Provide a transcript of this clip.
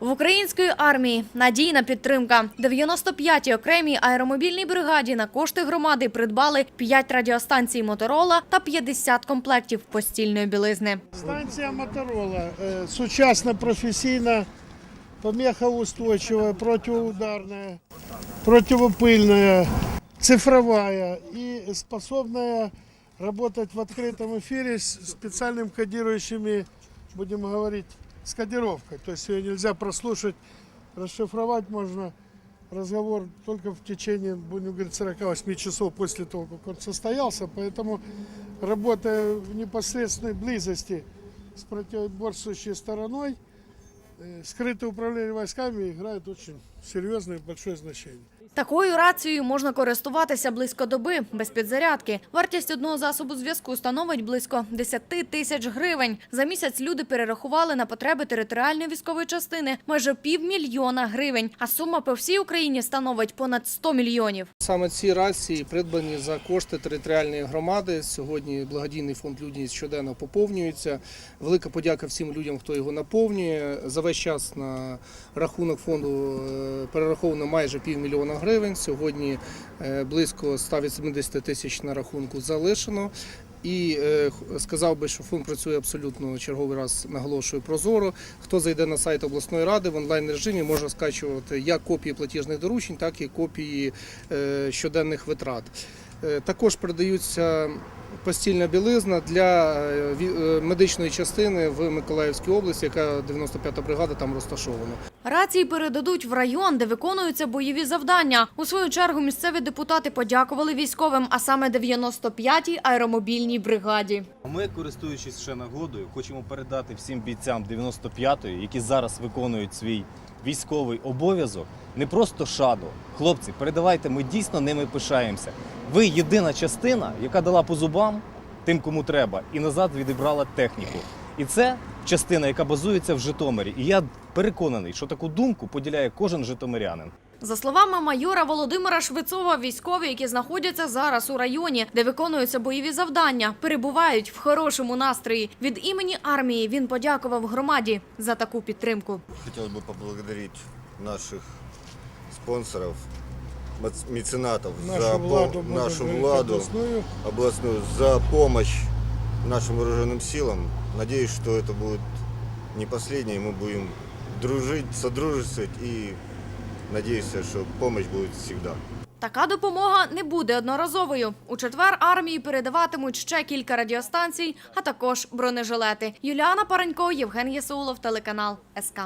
В української армії надійна підтримка. 95-й окремій аеромобільній бригаді на кошти громади придбали 5 радіостанцій Моторола та 50 комплектів постільної білизни. Станція Моторола е, сучасна, професійна, помехоустойчивая, противоударная, противопыльная, цифровая и способная работать в открытом эфире с специальным кодирующими, будем говорить, с кодировкой. То есть ее нельзя прослушать, расшифровать можно разговор только в течение, будем говорить, 48 часов после того, как он состоялся. Поэтому, работая в непосредственной близости с противоборствующей стороной, э, скрытое управление войсками играет очень серьезное и большое значение. Такою рацією можна користуватися близько доби без підзарядки. Вартість одного засобу зв'язку становить близько 10 тисяч гривень. За місяць люди перерахували на потреби територіальної військової частини майже півмільйона гривень. А сума по всій Україні становить понад 100 мільйонів. Саме ці рації придбані за кошти територіальної громади. Сьогодні благодійний фонд людяність щоденно поповнюється. Велика подяка всім людям, хто його наповнює. За весь час на рахунок фонду е, перераховано майже півмільйона гривень. Сьогодні е, близько 180 тисяч на рахунку залишено. І е, сказав би, що фонд працює абсолютно черговий раз наголошую прозоро. Хто зайде на сайт обласної ради в онлайн режимі, може скачувати як копії платіжних доручень, так і копії е, щоденних витрат. Е, Також передаються постільна білизна для е, е, медичної частини в Миколаївській області, яка 95-та бригада там розташована. Рації передадуть в район, де виконуються бойові завдання. У свою чергу місцеві депутати подякували військовим, а саме 95-й аеромобільній бригаді. Ми, користуючись ще нагодою, хочемо передати всім бійцям 95-ї, які зараз виконують свій військовий обов'язок, не просто шану. Хлопці, передавайте, ми дійсно ними пишаємося. Ви єдина частина, яка дала по зубам тим, кому треба, і назад відібрала техніку. І це частина, яка базується в Житомирі. І я переконаний, що таку думку поділяє кожен житомирянин. За словами майора Володимира Швецова, військові, які знаходяться зараз у районі, де виконуються бойові завдання, перебувають в хорошому настрої. Від імені армії він подякував громаді за таку підтримку. Хотелось бы поблагодарить наших спонсоров, мац- меценатов Нашу за владу, пом- будем нашу говорить, владу областную. областную за помощь нашим вооруженным силам. Надеюсь, что это будет не последнее, и мы будем дружить, содружествовать и надеюсь, что помощь будет всегда. Така допомога не буде одноразовою. У четвер армії передаватимуть ще кілька радіостанцій, а також бронежилети. Юліана Паренько, Євген Єсулов, телеканал СК.